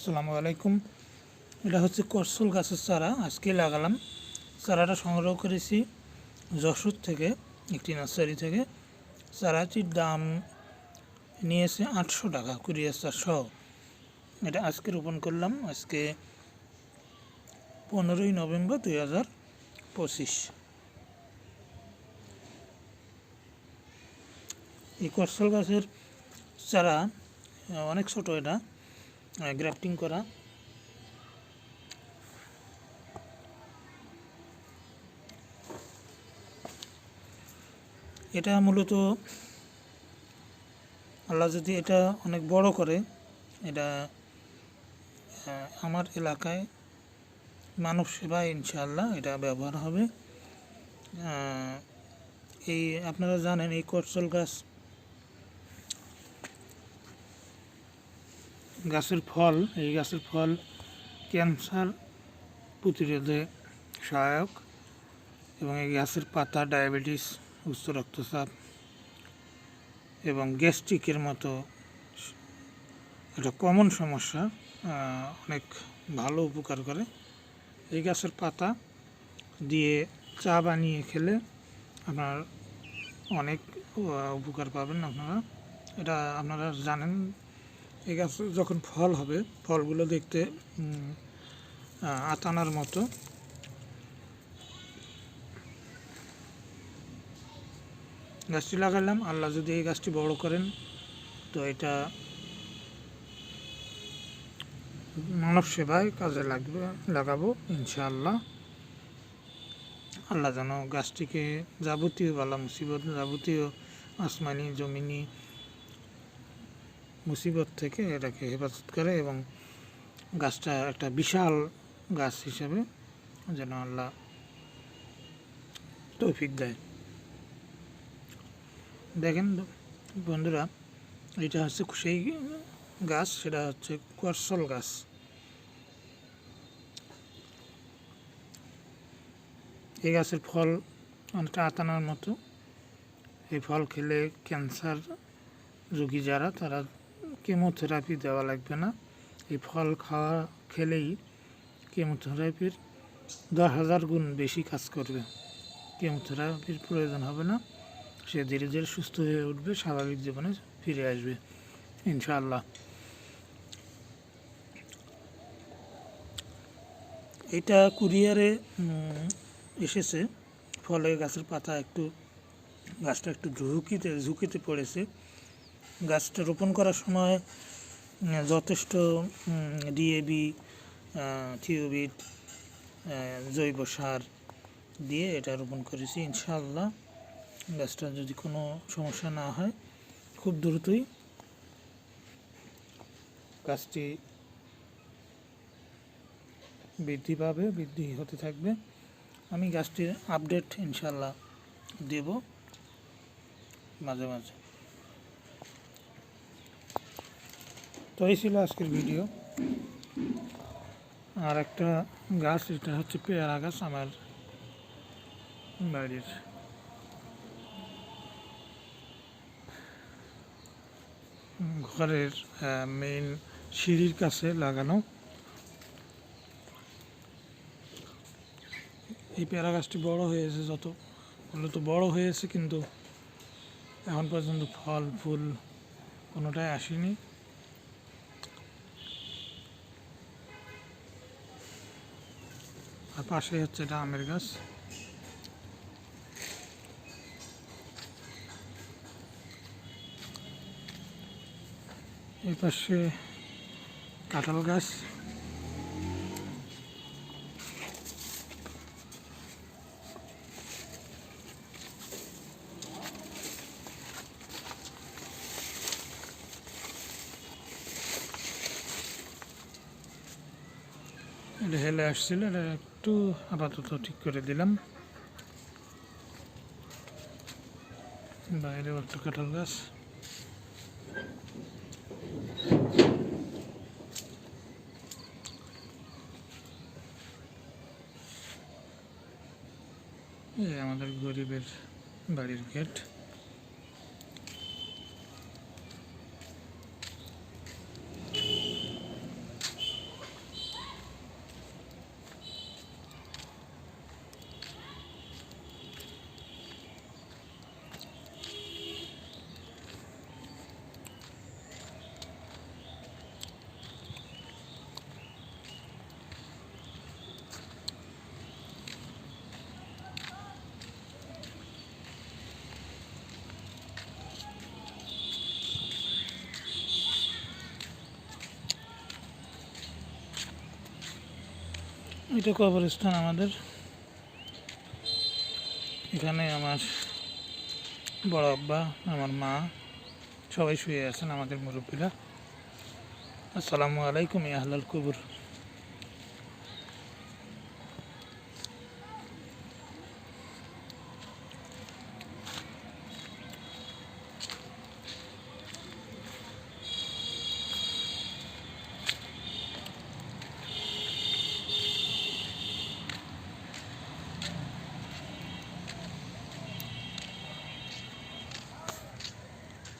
আসসালামু আলাইকুম। এটা হচ্ছে করসল গাছের চারা। আজকে লাগালাম। চারাটা সংগ্রহ করেছি যশোর থেকে, একটি নার্সারি থেকে। চারাটির দাম নিয়েছে আটশো টাকা, কুরিয়ার সহ। এটা আজকে রোপণ করলাম। আজকে পনেরোই নভেম্বর দুই হাজার পঁচিশ। এই করসল গাছের চারা, অনেক ছোট এটা। গ্রাফটিং করা। এটা মূলত আল্লাহ যদি এটা অনেক বড় করে, এটা আমার এলাকায় মানব সেবায় ইনশাআল্লাহ এটা ব্যবহার হবে। এই আপনারা জানেন এই করচল গাছ গাছের ফল, এই গাছের ফল ক্যান্সার প্রতিরোধে সহায়ক এবং এই গাছের পাতা ডায়াবেটিস, উচ্চ রক্তচাপ এবং গ্যাস্ট্রিকের মতো একটা কমন সমস্যা অনেক ভালো উপকার করে। এই গাছের পাতা দিয়ে চা বানিয়ে খেলে আপনার অনেক উপকার পাবেন আপনারা। এটা আপনারা জানেন এই গাছ যখন ফল হবে, ফলগুলো দেখতে আতানার মতো। গাছটি লাগালাম। আল্লাহ যদি এই গাছটি বড় করেন, তো এটা মানব সেবায় কাজে লাগবে, লাগাবো ইনশাআল্লাহ। আল্লাহ যেন গাছটিকে যাবতীয় বালা মুসিবত, যাবতীয় আসমানি, জমিনি মুসিবত থেকে এটাকে হেফাজত করে এবং গাছটা একটা বিশাল গাছ হিসেবে যেন আল্লাহ তৌফিক দেয়। দেখেন বন্ধুরা, এটা হচ্ছে সেই গাছ, সেটা হচ্ছে করসল গাছ। এই গাছের ফল অনেকটা আতানার মতো। এই ফল খেলে ক্যান্সার রোগী যারা, তারা কেমোথেরাপি দেওয়া লাগবে না। এই ফল খাওয়া খেলেই কেমোথেরাপির দশ হাজার গুণ বেশি কাজ করবে। কেমোথেরাপির প্রয়োজন হবে না। সে ধীরে ধীরে সুস্থ হয়ে উঠবে, স্বাভাবিক জীবনে ফিরে আসবে, ইনশাআল্লাহ। এটা কুরিয়ারে এসেছে। ফলে গাছের পাতা একটু, গাছটা একটু ঝুঁকিতে ঝুঁকিতে পড়েছে। গাছটা রোপণ করার সময় যথেষ্ট ডিএবি থিওবিট জৈব সার দিয়ে এটা রোপণ করেছি, ইনশাআল্লাহ। গাছটা যদি কোনো সমস্যা না হয়, খুব দ্রুতই গাছটি বৃদ্ধি পাবে, বৃদ্ধি হতে থাকবে। আমি গাছটির আপডেট ইনশাল্লাহ দেব। মাঝে মাঝে। তো এই ছিল আজকের ভিডিও। আর একটা গাছ, এটা হচ্ছে পেয়ারা গাছ আমার বাড়ির। ঘরের মেইন সিঁড়ির কাছে লাগানো। এই পেয়ারা গাছটি বড় হয়েছে যত মূলত বড় হয়েছে কিন্তু এখন পর্যন্ত ফল, ফুল কোনোটাই আসেনি। আর পাশে হচ্ছে এটা আমের গাছ। এই পাশে কাঁঠাল গাছ। এটা হেলে আসছিল এটা একটু আপাতত ঠিক করে দিলাম। বাইরেও একটা কাঁঠাল গাছ। এই আমাদের গরিবের বাড়ির গেট। এটা কবরস্থান আমাদের। এখানে আমার বড় আব্বা, আমার মা, সবাই শুয়ে আছেন আমাদের মুরব্বীরা। আসসালামু আলাইকুম ইয়াহলাল কবর।